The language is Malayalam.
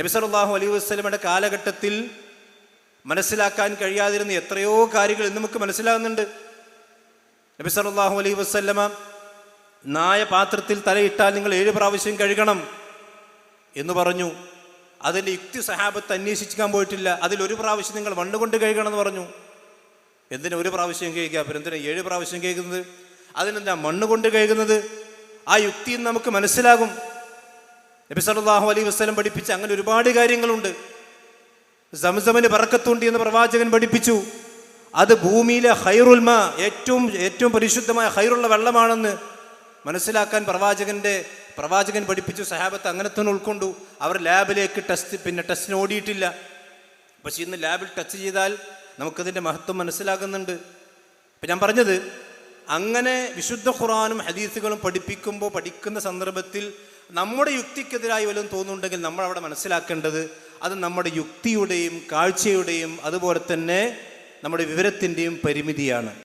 നബി സല്ലല്ലാഹു അലൈഹി വസല്ലമയുടെ കാലഘട്ടത്തിൽ മനസ്സിലാക്കാൻ കഴിയാതിരുന്ന എത്രയോ കാര്യങ്ങൾ ഇന്ന് നമുക്ക് മനസ്സിലാകുന്നുണ്ട് നബി സല്ലല്ലാഹു അലൈഹി നായ പാത്രത്തിൽ തലയിട്ടാൽ നിങ്ങൾ ഏഴ് പ്രാവശ്യം കഴുകണം എന്ന് പറഞ്ഞു. അതിന്റെ യുക്തി സഹാബത്ത് അന്വേഷിക്കാൻ പോയിട്ടില്ല. അതിൽ ഒരു പ്രാവശ്യം നിങ്ങൾ മണ്ണ് കൊണ്ട് കഴുകണം എന്ന് പറഞ്ഞു. എന്തിനാ ഒരു പ്രാവശ്യം കേൾക്കുക അപ്പം എന്തിനാ ഏഴ് പ്രാവശ്യം കേൾക്കുന്നത് അതിനെന്താ മണ്ണ് കൊണ്ട് കഴുകുന്നത്? ആ യുക്തിയും നമുക്ക് മനസ്സിലാകും. നബി സല്ലല്ലാഹു അലൈ വസ്ലം പഠിപ്പിച്ച അങ്ങനെ ഒരുപാട് കാര്യങ്ങളുണ്ട്. സംസമിന് പറക്കത്തുണ്ട് എന്ന് പ്രവാചകൻ പഠിപ്പിച്ചു. അത് ഭൂമിയിലെ ഹൈറുൽമ ഏറ്റവും ഏറ്റവും പരിശുദ്ധമായ ഹൈറുള്ള വെള്ളമാണെന്ന് മനസ്സിലാക്കാൻ പ്രവാചകന്റെ പ്രവാചകൻ പഠിപ്പിച്ചു സഹാബത്ത് അങ്ങനെ തന്നെ ഉൾക്കൊണ്ടു. അവർ ലാബിലേക്ക് ടെസ്റ്റ് പിന്നെ ടെസ്റ്റിന് ഓടിയിട്ടില്ല. പക്ഷേ ഇന്ന് ലാബിൽ ടച്ച് ചെയ്താൽ നമുക്കതിന്റെ മഹത്വം മനസ്സിലാകുന്നുണ്ട്. ഇപ്പം ഞാൻ പറഞ്ഞത് അങ്ങനെ വിശുദ്ധ ഖുറാനും ഹദീസുകളും പഠിപ്പിക്കുമ്പോൾ പഠിക്കുന്ന സന്ദർഭത്തിൽ നമ്മുടെ യുക്തിക്കെതിരായി വല്ലതും തോന്നുന്നുണ്ടെങ്കിൽ നമ്മൾ അവിടെ മനസ്സിലാക്കേണ്ടത് അത് നമ്മുടെ യുക്തിയുടെയും കാഴ്ചയുടെയും അതുപോലെ തന്നെ നമ്മുടെ വിവരത്തിന്റെയും പരിമിതിയാണ്.